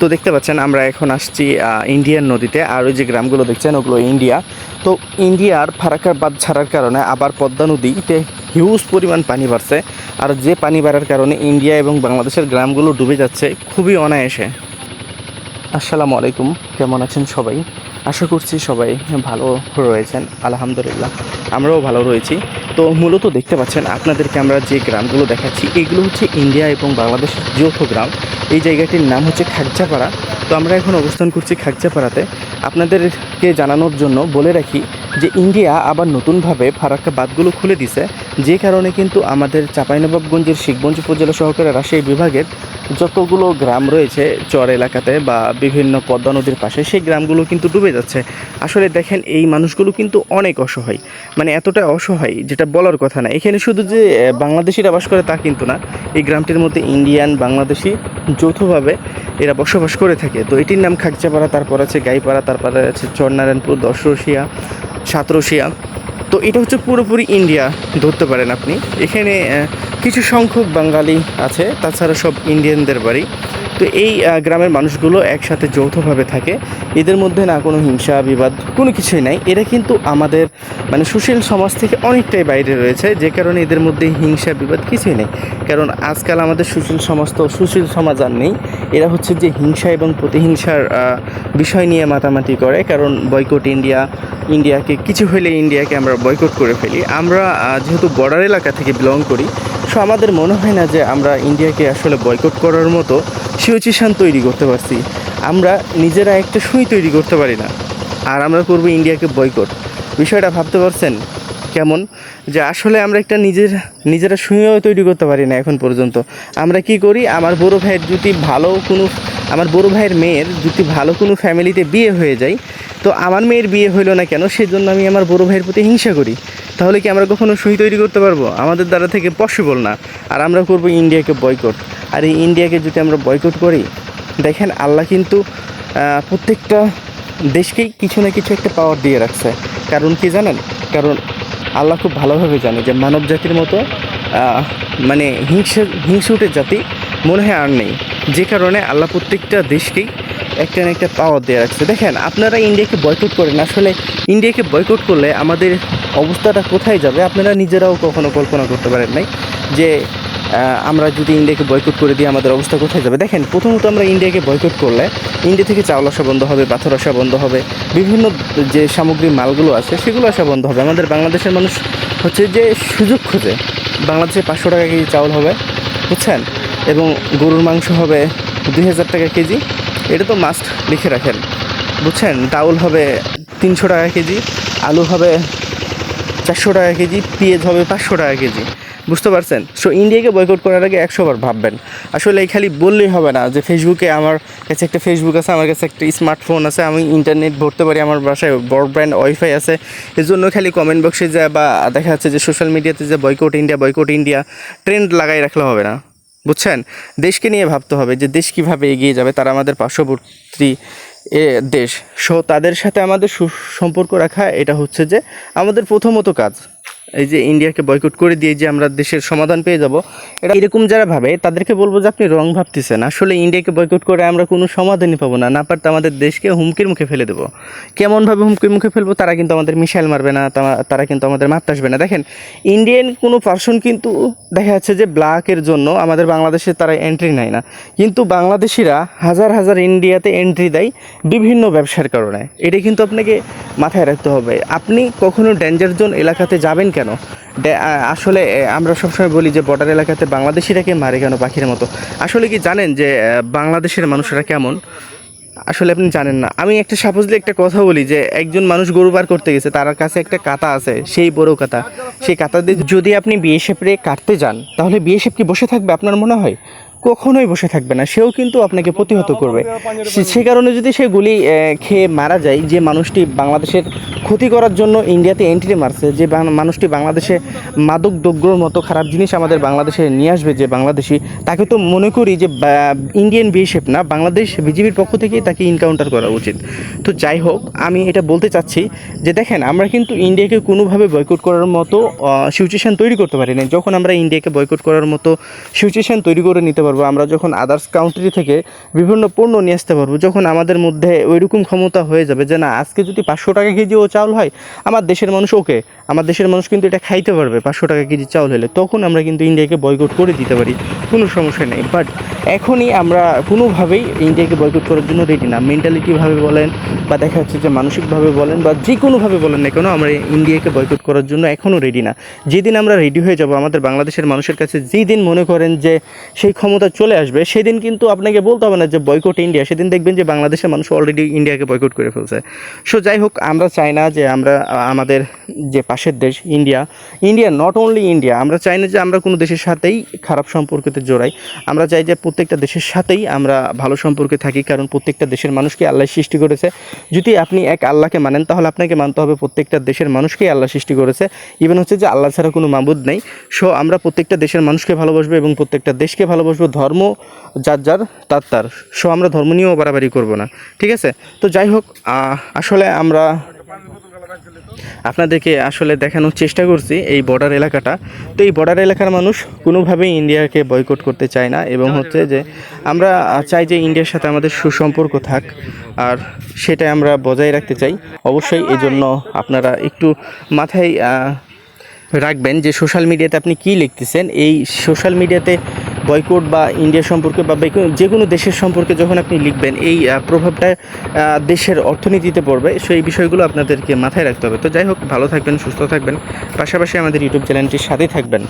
তো দেখতে পাচ্ছেন, আমরা এখন আসছি ইন্ডিয়ান নদীতে। আর ওই যে গ্রামগুলো দেখছেন, ওগুলো ইন্ডিয়া। তো ইন্ডিয়ার ফারাক্কার বাঁধ ছাড়ার কারণে আবার পদ্মা নদীতে হিউজ পরিমাণ পানি বাড়ছে। আর যে পানি বাড়ার কারণে ইন্ডিয়া এবং বাংলাদেশের গ্রামগুলো ডুবে যাচ্ছে, খুবই অনায়াসে। আসসালামু আলাইকুম, কেমন আছেন সবাই? আশা করছি সবাই ভালো রয়েছেন, আলহামদুলিল্লাহ। আমরাও ভালো রয়েছি। তো মূলত দেখতে পাচ্ছেন, আপনাদেরকে আমরা যে গ্রামগুলো দেখাচ্ছি, এগুলো হচ্ছে ইন্ডিয়া এবং বাংলাদেশের যৌথ গ্রাম। এই জায়গাটির নাম হচ্ছে খাগজাপাড়া তো আমরা এখন অবস্থান করছি খাগজাপাড়াতে আপনাদেরকে জানানোর জন্য বলে রাখি যে ইন্ডিয়া আবার নতুনভাবে ফারাক্কা বাঁধগুলো খুলে দিছে, যে কারণে কিন্তু আমাদের চাঁপাইনবাবগঞ্জের শিখগঞ্জ উপজেলা সহকারে রাজশাহী বিভাগের যতগুলো গ্রাম রয়েছে, চর এলাকাতে বা বিভিন্ন পদ্মা নদীর পাশে, সেই গ্রামগুলো কিন্তু ডুবে যাচ্ছে। আসলে দেখেন, এই মানুষগুলো কিন্তু অনেক অসহায়। মানে এতটা অসহায়, যেটা বলার কথা না। এখানে শুধু যে বাংলাদেশিরা বাস করে তা কিন্তু না। এই গ্রামটির মধ্যে ইন্ডিয়ান বাংলাদেশি যৌথভাবে এরা বসবাস করে থাকে। তো এটির নাম খাকচাপাড়া তারপর আছে গাইপাড়া তারপরে আছে চরনারায়ণপুর দশরশিয়া সাতরশিয়া তো এটা হচ্ছে পুরোপুরি ইন্ডিয়া, ধরতে পারেন আপনি। এখানে কিছু সংখ্যক বাঙালি আছে, তাছাড়া সব ইন্ডিয়ানদের বাড়ি। তো এই গ্রামের মানুষগুলো একসাথে যৌথভাবে থাকে। এদের মধ্যে না কোনো হিংসা, বিবাদ, কোনো কিছুই নাই। এরা কিন্তু আমাদের মানে সুশীল সমাজ থেকে অনেকটাই বাইরে রয়েছে। যে কারণে এদের মধ্যে হিংসা, বিবাদ কিছুই নেই। কারণ আজকাল আমাদের সুশীল সমাজ তো সুশীল সমাজ আর নেই। এরা হচ্ছে যে হিংসা এবং প্রতিহিংসার বিষয় নিয়ে মাতামাতি করে। কারণ বয়কট ইন্ডিয়া, ইন্ডিয়াকে, কিছু হলে ইন্ডিয়াকে আমরা বয়কট করে ফেলি। আমরা যেহেতু বর্ডার এলাকা থেকে বিলং করি সো আমাদের মনে হয় না যে আমরা ইন্ডিয়াকে আসলে বয়কট করার মতো সিচুয়েশান তৈরি করতে পারছি। আমরা নিজেরা একটা সুই তৈরি করতে পারি না। আর আমরা করব ইন্ডিয়াকে বয়কট বিষয়টা ভাবতে পারছেন কেমন? যে আসলে আমরা একটা নিজের, নিজেরা সুইও তৈরি করতে পারি না এখন পর্যন্ত। আমরা কি করি? আমার বড় ভাইয়ের যদি ভালো কোনো, আমার বড় ভাইয়ের মেয়ের যদি ভালো কোনো ফ্যামিলিতে বিয়ে হয়ে যায়, তো আমার মেয়ের বিয়ে হইল না কেন? সেজন্য আমি আমার বড় ভাইয়ের প্রতি হিংসা করি। তাহলে কি আমরা কখনো সুই তৈরি করতে পারব? আমাদের দ্বারা থেকে পসিবল না। আর আমরা করব ইন্ডিয়াকে বয়কট আর এই ইন্ডিয়াকে যদি আমরা বয়কট করি, দেখেন আল্লাহ কিন্তু প্রত্যেকটা দেশকেই কিছু না কিছু একটা পাওয়ার দিয়ে রাখছে। কারণ কি জানেন? কারণ আল্লাহ খুব ভালোভাবে জানে যে মানব জাতির মতো মানে হিংসা হিংসুটের জাতি মনে হয় আর নেই। যে কারণে আল্লাহ প্রত্যেকটা দেশকেই একটা না একটা পাওয়ার দিয়ে রাখছে। দেখেন, আপনারা ইন্ডিয়াকে বয়কট করেন। আসলে ইন্ডিয়াকে বয়কট করলে আমাদের অবস্থাটা কোথায় যাবে? আপনারা নিজেরাও কখনো কল্পনা করতে পারেন নাই যে আমরা যদি ইন্ডিয়াকে বয়কট করে দিই, আমাদের অবস্থা কোথায় যাবে? দেখেন, প্রথমত আমরা ইন্ডিয়াকে বয়কট করলে ইন্ডিয়া থেকে চাউল আসা বন্ধ হবে, পাথর আসা বন্ধ হবে, বিভিন্ন যে সামগ্রী মালগুলো আছে, সেগুলো আসা বন্ধ হবে। আমাদের বাংলাদেশের মানুষ হচ্ছে যে সুযোগ খোঁজে। বাংলাদেশে পাঁচশো টাকা কেজি চাউল হবে, বুঝছেন? এবং গরুর মাংস হবে দুই হাজার টাকা কেজি। এটা তো মাস্ট লিখে রাখেন। বুঝছেন? ডাউল হবে তিনশো টাকা কেজি, আলু হবে চারশো টাকা কেজি, পেঁয়াজ হবে পাঁচশো টাকা কেজি। বুঝতে পারছেন? সো ইন্ডিয়াকে বয়কট করার আগে একশোবার ভাববেন। আসলে এই খালি বললেই হবে না যে ফেসবুকে আমার কাছে একটা ফেসবুক আছে, আমার কাছে একটা স্মার্টফোন আছে, আমি ইন্টারনেট ভরতে পারি, আমার বাসায় ব্রডব্যান্ড ওয়াইফাই আছে। এর জন্য খালি কমেন্ট বক্সে যায় বা দেখা যাচ্ছে যে সোশ্যাল মিডিয়াতে যে boycott India boycott India trend লাগাই রাখলে হবে না। বুঝছেন? দেশকে নিয়ে ভাবতে হবে যে দেশ কীভাবে এগিয়ে যাবে, তারা আমাদের পার্শ্ববর্তী এ দেশ। সো তাদের সাথে আমাদের সুসম্পর্ক রাখা, এটা হচ্ছে যে আমাদের প্রথমত কাজ। এই যে ইন্ডিয়াকে বয়কট করে দিয়ে যে আমরা দেশের সমাধান পেয়ে যাব, এটা এরকম যারা ভাবে, তাদেরকে বলব যে আপনি রং ভাবতেছেন। আসলে ইন্ডিয়াকে বয়কট করে আমরা কোনো সমাধানই পাবো না। না পারতে আমাদের দেশকে হুমকির মুখে ফেলে দেবো। কেমনভাবে হুমকির মুখে ফেলব, তারা কিন্তু আমাদের মিসাইল মারবে না, তারা- কিন্তু আমাদের মারতে আসবে না। দেখেন, ইন্ডিয়ান কোনো পার্সন কিন্তু দেখা যাচ্ছে যে ব্ল্যাকের জন্য আমাদের বাংলাদেশে তারা এন্ট্রি নেয় না। কিন্তু বাংলাদেশিরা হাজার হাজার ইন্ডিয়াতে এন্ট্রি দেয় বিভিন্ন ব্যবসার কারণে। এটা কিন্তু আপনাকে মাথায় রাখতে হবে। আপনি কখনো ডেঞ্জার জোন এলাকাতে যাবেন কেন? আ- আসলে আমরা সবসময় বলি যে বর্ডার এলাকাতে বাংলাদেশিরা বাংলাদেশিরাকে মারে কেন পাখির মতো? আসলে কি জানেন যে বাংলাদেশের মানুষরা কেমন? আসলে আপনি জানেন না। আমি একটা সাপোজলি একটা কথা বলি যে, একজন মানুষ গরু বার করতে গেছে, তার কাছে একটা কাতা আছে, সেই বড় কাতা সেই কাতা দিয়ে যদি আপনি বিএসএফ রে কাটতে যান, তাহলে বিএসএফ কি বসে থাকবে আপনার মনে হয়? কখনোই বসে থাকবে না, সেও কিন্তু আপনাকে প্রতিহত করবে। সে- কারণে যদি সে গুলি খেয়ে মারা যায়, যে মানুষটি বাংলাদেশের ক্ষতি করার জন্য ইন্ডিয়াতে এন্ট্রি মারছে, যে মানুষটি বাংলাদেশে মাদক দ্রব্যর মতো খারাপ জিনিস আমাদের বাংলাদেশে নিয়ে আসবে, যে বাংলাদেশি, তাকে তো মনে করি যে ইন্ডিয়ান বিএসএফ না, বাংলাদেশ বিজেপির পক্ষ থেকেই তাকে ইনকাউন্টার করা উচিত। তো যাই হোক, আমি এটা বলতে চাচ্ছি যে, দেখেন, আমরা কিন্তু ইন্ডিয়াকে কোনোভাবে বয়কট করার মতো সিচুয়েশান তৈরি করতে পারি না যখন আমরা ইন্ডিয়াকে বয়কট করার মতো সিচুয়েশান তৈরি করে নিতে পারব পারব আমরা যখন আদার্স কাউন্ট্রি থেকে বিভিন্ন পণ্য নিয়ে আসতে পারব, যখন আমাদের মধ্যে ওইরকম ক্ষমতা হয়ে যাবে যে না, আজকে যদি পাঁচশো টাকা কেজিও চাউল হয়, আমার দেশের মানুষ ওকে আমার দেশের মানুষ কিন্তু এটা খাইতে পারবে পাঁচশো টাকা কেজি চাউল হলে। তখন আমরা কিন্তু ইন্ডিয়াকে বয়কট করে দিতে পারি, কোনো সমস্যা নেই। বাট এখনই আমরা কোনোভাবেই ইন্ডিয়াকে বয়কট করার জন্য রেডি না। মেন্টালিটিভাবে বলেন বা দেখা যাচ্ছে যে মানসিকভাবে বলেন বা যে কোনোভাবে বলেন না কেন, আমরা ইন্ডিয়াকে বয়কট করার জন্য এখনও রেডি না। যেদিন আমরা রেডি হয়ে যাব, আমাদের বাংলাদেশের মানুষের কাছে যেই দিন মনে করেন যে সেই ক্ষমতা চলে আসবে, সেদিন কিন্তু আপনাকে বলতে হবে না যে বয়কট ইন্ডিয়া সেদিন দেখবেন যে বাংলাদেশের মানুষ অলরেডি ইন্ডিয়াকে বয়কট করে ফেলছে। সো যাই হোক, আমরা চাই না যে আমরা, আমাদের যে পাশের দেশ India India not only India আমরা চাই না যে আমরা কোনো দেশের সাথেই খারাপ সম্পর্কতে জড়াই। আমরা চাই যে প্রত্যেকটা দেশের সাথেই আমরা ভালো সম্পর্কে থাকি, কারণ প্রত্যেকটা দেশের মানুষকে আল্লাহ সৃষ্টি করেছে। যদি আপনি এক আল্লাহকে মানেন, তাহলে আপনাকে মানতে হবে প্রত্যেকটা দেশের মানুষকেই আল্লাহ সৃষ্টি করেছে। ইভেন হচ্ছে যে আল্লাহ ছাড়া কোনো মাবুদ নেই। সো আমরা প্রত্যেকটা দেশের মানুষকে ভালোবাসবো এবং প্রত্যেকটা দেশকে ভালোবাসবো। ধর্ম, যার যার, তার তার। সো আমরা ধর্ম নিয়েও বাড়াবাড়ি করব না। ঠিক আছে? তো যাই হোক আসলে আমরা আপনাদেরকে আসলে দেখানোর চেষ্টা করছি এই বর্ডার এলাকাটা। তো এই বর্ডার এলাকার মানুষ কোনোভাবেই ইন্ডিয়াকে বয়কট করতে চায় না এবং হচ্ছে যে আমরা চাই যে ইন্ডিয়ার সাথে আমাদের সুসম্পর্ক থাক। আর সেটাই আমরা বজায় রাখতে চাই। অবশ্যই এই জন্য আপনারা একটু মাথায় রাখবেন যে সোশ্যাল মিডিয়াতে আপনি কি লিখতেছেন? এই সোশ্যাল মিডিয়াতে বয়কট বা ইন্ডিয়া সম্পর্কে বা যে কোনো দেশের সম্পর্কে যখন আপনি লিখবেন, এই প্রভাবটা দেশের অর্থনীতিতে পড়বে। সেই বিষয়গুলো আপনাদেরকে মাথায় রাখতে হবে। তো যাই হোক, ভালো থাকবেন, সুস্থ থাকবেন। পাশাপাশি আমাদের ইউটিউব চ্যানেলটির সাথেই থাকবেন।